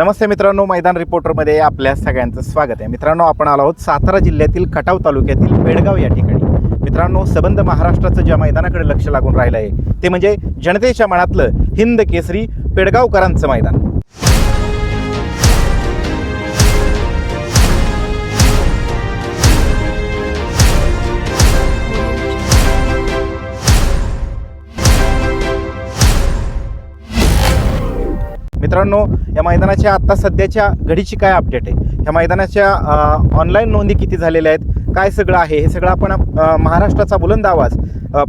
नमस्ते मित्रांनो मैदान रिपोर्टरमध्ये आपल्या सगळ्यांचं स्वागत आहे. मित्रांनो आपण आलो आहोत सातारा जिल्ह्यातील खटाव तालुक्यातील पेडगाव या ठिकाणी. मित्रांनो सबंध महाराष्ट्राचं ज्या मैदानाकडे लक्ष लागून राहिलं आहे ते म्हणजे जनतेच्या मनातलं हिंद केसरी पेडगावकरांचं मैदान. मित्रांनो या मैदानाच्या आत्ता सध्याच्या घडीची काय अपडेट आहे? ह्या मैदानाच्या ऑनलाईन नोंदी किती झालेल्या आहेत? काय सगळं आहे? हे सगळं आपण महाराष्ट्राचा बुलंद आवाज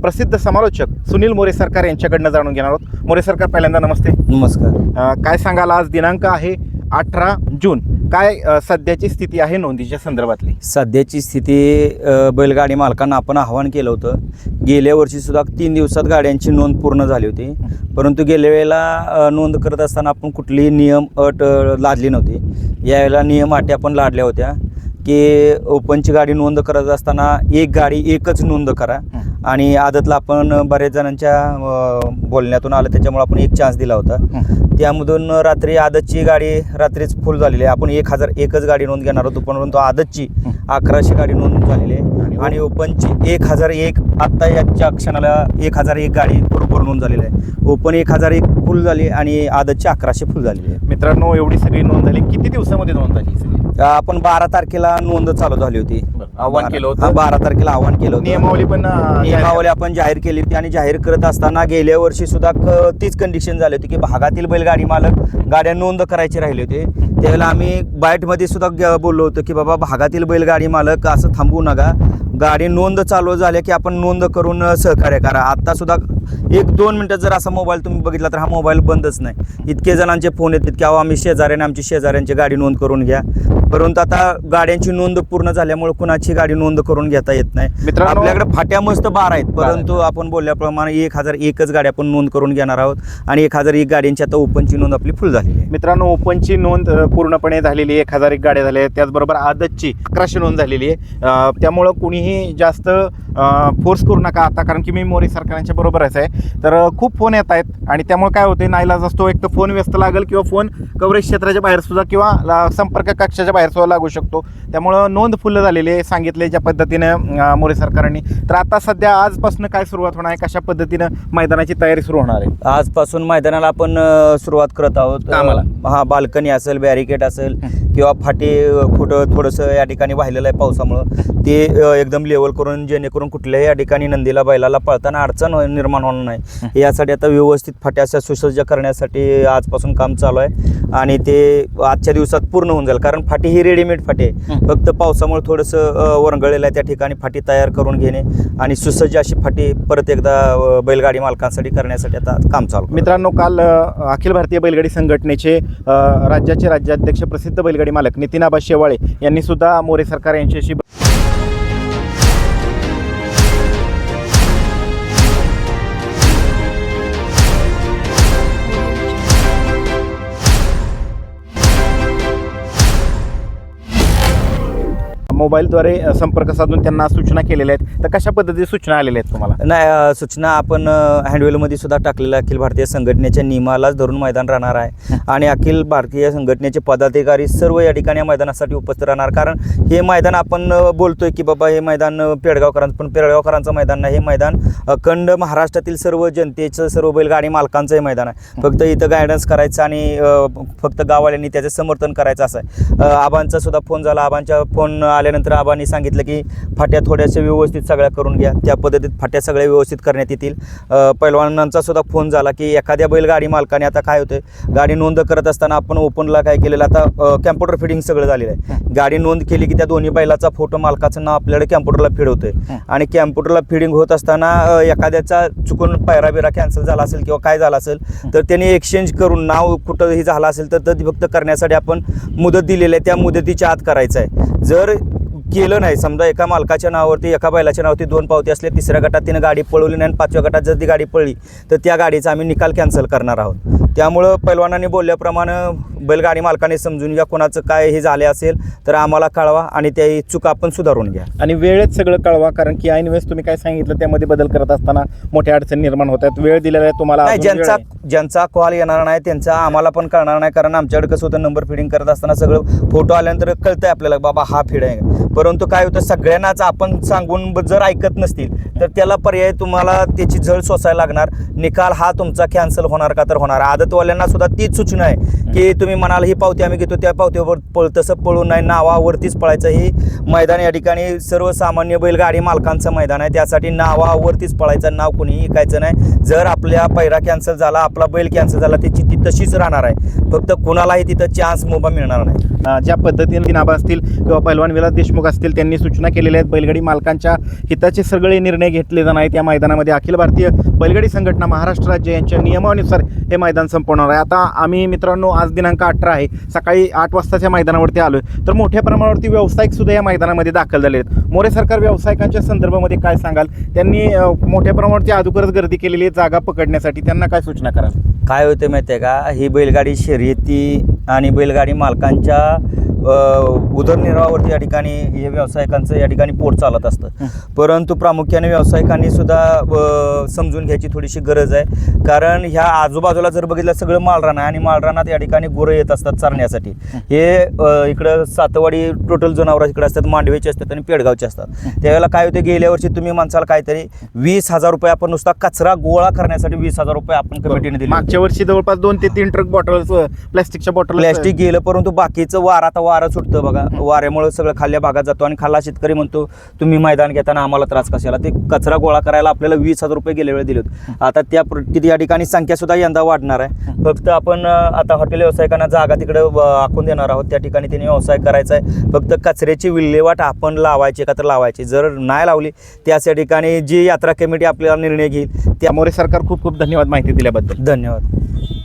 प्रसिद्ध समालोचक सुनील मोरे सरकार यांच्याकडनं जाणून घेणार आहोत. मोरे सरकार पहिल्यांदा नमस्ते. नमस्कार. काय सांगाल? आज दिनांक आहे अठरा जून. काय सध्याची स्थिती आहे नोंदीच्या संदर्भातली? सध्याची स्थिती बैलगाडी मालकांना आपण आवाहन केलं होतं. गेल्या वर्षी सुद्धा तीन दिवसात गाड्यांची नोंद पूर्ण झाली होती. परंतु गेल्या वेळेला नोंद करत असताना आपण कुठलीही नियम अट लादली नव्हती. यावेळेला नियम अटी आपण लादल्या होत्या की ओपनची गाडी नोंद करत असताना एक गाडी एकच नोंद करा. आणि आदतला आपण बऱ्याच जणांच्या बोलण्यातून आलं त्याच्यामुळे आपण एक चान्स दिला होता. त्यामधून रात्री आदतची गाडी रात्रीच फुल झालेली आहे. आपण एक हजार एकच गाडी नोंद घेणार होतो परंतु आदतची अकराशे गाडी नोंद झालेली आहे. आणि ओपनची एक हजार एक आत्ता याच्या क्षणाला एक हजार एक गाडी बरोबर नोंद झालेली आहे. ओपन एक हजार एक फुल झाली आणि आदतची अकराशे फुल झालेली आहे. मित्रांनो एवढी सगळी नोंद झाली. किती दिवसामध्ये नोंद झाली सगळी? आपण बारा तारखेला नोंद चालू झाली होती. आव्हान केलं हा, होतं बारा तारखेला आव्हान केलं होतं. नियमावली पण अ, नियमावली आपण जाहीर केली होती आणि जाहीर करत असताना गेल्या वर्षी सुद्धा क- तीच कंडिशन झाली होती की भागातील बैलगाडी मालक गाड्या नोंद करायचे राहिले होते. त्यावेळेला आम्ही बाईटमध्ये सुद्धा ग- बोललो होतो की बाबा भागातील बैलगाडी मालक असं थांबवू नका. गाडी नोंद चालू झाल्या की आपण नोंद करून सहकार्य करा. आत्तासुद्धा एक दोन मिनटात जर असा मोबाईल तुम्ही बघितला तर हा मोबाईल बंदच नाही. इतके जणांचे फोन येतात की अहो आम्ही शेजाऱ्याने आमची शेजाऱ्यांची गाडी नोंद करून घ्या. परंतु आता गाड्यांची नोंद पूर्ण झाल्यामुळे कुणाची गाडी नोंद करून घेता येत नाही. मित्रांनो- आपल्याकडे फाट्या मस्त बारा आहेत. परंतु आपण बोलल्याप्रमाणे एक हजार एकच गाडी आपण नोंद करून घेणार आहोत आणि एक हजार एक गाड्यांची आता ओपनची नोंद आपली फुल झालेली आहे. मित्रांनो ओपनची नोंद अ, पूर्णपणे झालेली आहे. एक हजार एक गाड्या झाल्या आहेत. त्याचबरोबर आदतची अकराशे नोंद झालेली आहे. अ, त्यामुळं कुणीही जास्त फोर्स करू नका आता कारण की मी मोरे सरकारांच्या बरोबरच आहे. तर अ, खूप फोन येत आहेत आणि त्यामुळे काय होते नाईलाज असतो एक तर फोन व्यस्त लागेल किंवा फोन कव्हरेज क्षेत्राच्या बाहेर सुद्धा किंवा ला- संपर्क कक्षाच्या बाहेर सुद्धा लागू शकतो. त्यामुळं नोंद फुल झालेली आहे सांगितले ज्या पद्धतीनं मोरे सरकारांनी. तर आता सध्या आजपासून काय सुरुवात होणार आहे? कशा पद्धतीनं मैदानाची तयारी सुरू होणार आहे? आजपासून मैदानाला आपण सुरुवात करत आहोत. अ, हा बाल्कनी असेल बॅरिकेड असेल किंवा फाटे कुठं थोडंसं या ठिकाणी वाहिलेलं आहे पावसामुळं. ते एकदम लेवल करून जेणेकरून कुठल्याही या ठिकाणी नंदीला बैलाला पळताना अडचण निर्माण होणार नाही. यासाठी आता व्यवस्थित फाट्याच्या सुसज्ज करण्यासाठी आजपासून काम चालू आहे. आणि ते आजच्या दिवसात पूर्ण होऊन जाईल. कारण फाटी ही रेडीमेड फाटी आहे. फक्त पावसामुळे थोडंसं वरंगळलेलं आहे त्या ठिकाणी फाटी तयार करून घेणे आणि सुसज्ज अशी फाटी परत एकदा बैलगाडी मालकांसाठी करण्यासाठी आता काम चालू. मित्रांनो काल अखिल भारतीय बैलगाडी संघटनेचे राज्याचे राज्याध्यक्ष प्रसिद्ध बैलगाडी मालक नितीन आबा शेवाळे यांनी सुद्धा मोरे सरकार यांच्याशी मोबाईलद्वारे संपर्क साधून त्यांना सूचना केलेल्या आहेत. तर कशा पद्धतीने सूचना आलेल्या आहेत तुम्हाला? नाही सूचना आपण हँडवेलमध्ये सुद्धा टाकलेल्या अखिल भारतीय संघटनेच्या नियमालाच धरून मैदान राहणार आहे. आणि अखिल भारतीय संघटनेचे पदाधिकारी सर्व या ठिकाणी या मैदानासाठी उपस्थित राहणार. कारण हे मैदान आपण बोलतोय की बाबा हे मैदान पेडगावकरांचं पण पेडगावकरांचं मैदान नाही. हे मैदान अखंड महाराष्ट्रातील सर्व जनतेचं सर्व बैलगाडी मालकांचं हे मैदान आहे. फक्त इथं गायडन्स करायचं आणि फक्त गाववाल्यांनी त्याचं समर्थन करायचं असं आहे. आबांचा सुद्धा फोन झाला. आबांच्या फोन आल्यानंतर आबांनी सांगितलं की फाट्या थोड्याशा व्यवस्थित सगळ्या करून घ्या. त्या पद्धतीत फाट्या सगळ्या व्यवस्थित करण्यात येतील. पैलवानांचा सुद्धा फोन झाला की एखाद्या बैलगाडी मालकाने आता काय होतं गाडी नोंद करत असताना आपण ओपनला काय केलेलं आता कॅम्प्युटर फिडिंग सगळं झालेलं आहे. गाडी नोंद केली की त्या दोन्ही बैलाचा फोटो मालकाचं नाव आपल्याकडे कॅम्प्युटरला फीड होतंय हं. आणि कॅम्प्युटरला फिडिंग होत असताना एखाद्याचा चुकून पायरा बिरा कॅन्सल झाला असेल किंवा काय झालं असेल तर त्यांनी एक्सचेंज करून नाव कुठंही झालं असेल तर ते फक्त करण्यासाठी आपण मुदत दिलेली आहे. त्या मुदतीच्या आत करायचं आहे. जर केलं नाही. समजा एका मालकाच्या नावावरती एका बैलाच्या नावावरती दोन पावती असल्या तिसऱ्या गटात तिनं गाडी पळवली नाही आणि पाचव्या गटात जर ती गाडी पळली तर त्या गाडीचा आम्ही निकाल कॅन्सल करणार आहोत. त्यामुळं पैलवानांनी बोलल्याप्रमाणे बैलगाडी मालकाने समजून घ्या कोणाचं काय हे झाले असेल तर आम्हाला कळवा आणि त्या चूक आपण सुधारून घ्या. आणि वेळेत सगळं कळवा कारण की ऐन वेळेस तुम्ही काय सांगितलं त्यामध्ये बदल करत असताना मोठ्या अडचणी निर्माण होत आहेत. वेळ दिलेला आहे तुम्हाला नाही अजून वेळ ज्यांचा आहे. ज्यांचा कॉल येणार नाही त्यांचा आम्हाला पण कळणार नाही कारण आमच्याकडे कसं होतं नंबर फिडिंग करत असताना सगळं फोटो आल्यानंतर कळतंय आपल्याला बाबा हा फीड आहे. परंतु काय होतं सगळ्यांनाच आपण सांगून ब- जर ऐकत नसतील तर त्याला पर्याय तुम्हाला त्याची झळ सोसायला लागणार. निकाल हा तुमचा कॅन्सल होणार का तर होणार. मदतवाल्यांना सुद्धा तीच सूचना आहे. की तुम्ही म्हणाल ही पावती आम्ही घेतो. त्या पावतीवर पळ तसं पळू नाही नावावरतीच पळायचं. हे मैदान या ठिकाणी सर्वसामान्य बैलगाडी मालकांचं मैदान आहे. त्यासाठी नावावरतीच पळायचं नाव कोणीही ऐकायचं नाही. जर आपल्या पैरा कॅन्सल झाला आपला बैल कॅन्सल झाला त्याची ती तशीच राहणार आहे. फक्त कुणालाही तिथं चान्स मोबा मिळणार नाही. ज्या पद्धतीने नाबा असतील किंवा पैलवान विलास देशमुख असतील त्यांनी सूचना केलेल्या आहेत. बैलगाडी मालकांच्या हिताचे सगळे निर्णय घेतले जाणार आहेत. या मैदानामध्ये अखिल भारतीय बैलगाडी संघटना महाराष्ट्र राज्य यांच्या नियमानुसार हे मैदान संपवणार आहे. आता आम्ही मित्रांनो आज दिनांक अठरा आहे. सकाळी आठ वाजताच्या मैदानावरती आलो तर मोठ्या प्रमाणावरती व्यावसायिक सुद्धा या मैदानामध्ये दाखल झाले आहेत. मोरे सरकार व्यावसायिकांच्या संदर्भामध्ये काय सांगाल? त्यांनी मोठ्या प्रमाणावरती अगोदरच गर्दी केलेली आहे जागा पकडण्यासाठी. त्यांना काय सूचना कराल? काय होतं माहिती आहे का? ही बैलगाडी शर्यती आणि बैलगाडी मालकांच्या उदरनिर्वाहावरती या ठिकाणी हे व्यावसायिकांचं या ठिकाणी पोट चालत असतं. परंतु प्रामुख्याने व्यावसायिकांनी सुद्धा समजून घ्यायची थोडीशी गरज आहे. कारण ह्या आजूबाजूला जर बघितलं सगळं माळरान आहे आणि माळरानात या ठिकाणी गुरं येत असतात चारण्यासाठी. हे. इकडं सातवाडी टोटल जनावरं इकडे असतात मांडवेचे असतात आणि पेडगावचे असतात. त्यावेळेला काय होते गेल्या वर्षी तुम्ही माणसाला काहीतरी वीस हजार रुपये आपण नुसता कचरा गोळा करण्यासाठी वीस हजार रुपये आपण कमिटीने दिले मागच्या वर्षी जवळपास दोन ते तीन ट्रक बॉटल्स प्लॅस्टिकच्या बॉटल प्लॅस्टिक गेलं परंतु बाकीचं वारा वारं सुटतं बघा. वाऱ्यामुळे सगळं खाल्ल्या भागात जातो आणि खाल्ला शेतकरी म्हणतो तुम्ही मैदान घेताना आम्हाला त्रास कशाला? ते कचरा गोळा करायला आपल्याला वीस हजार रुपये गेल्या वेळी दिले होते आता त्या या ठिकाणी संख्या सुद्धा यंदा वाढणार आहे. फक्त आपण आता हॉटेल व्यावसायिकांना जागा तिकडे आखून देणार आहोत. त्या ठिकाणी त्यांनी व्यवसाय करायचा आहे. फक्त कचऱ्याची विल्हेवाट आपण लावायची का तर लावायची. जर नाही लावली त्याच या ठिकाणी जी यात्रा कमिटी आपल्याला निर्णय घेईल त्या मोरे सरकार खूप खूप धन्यवाद माहिती दिल्याबद्दल. धन्यवाद.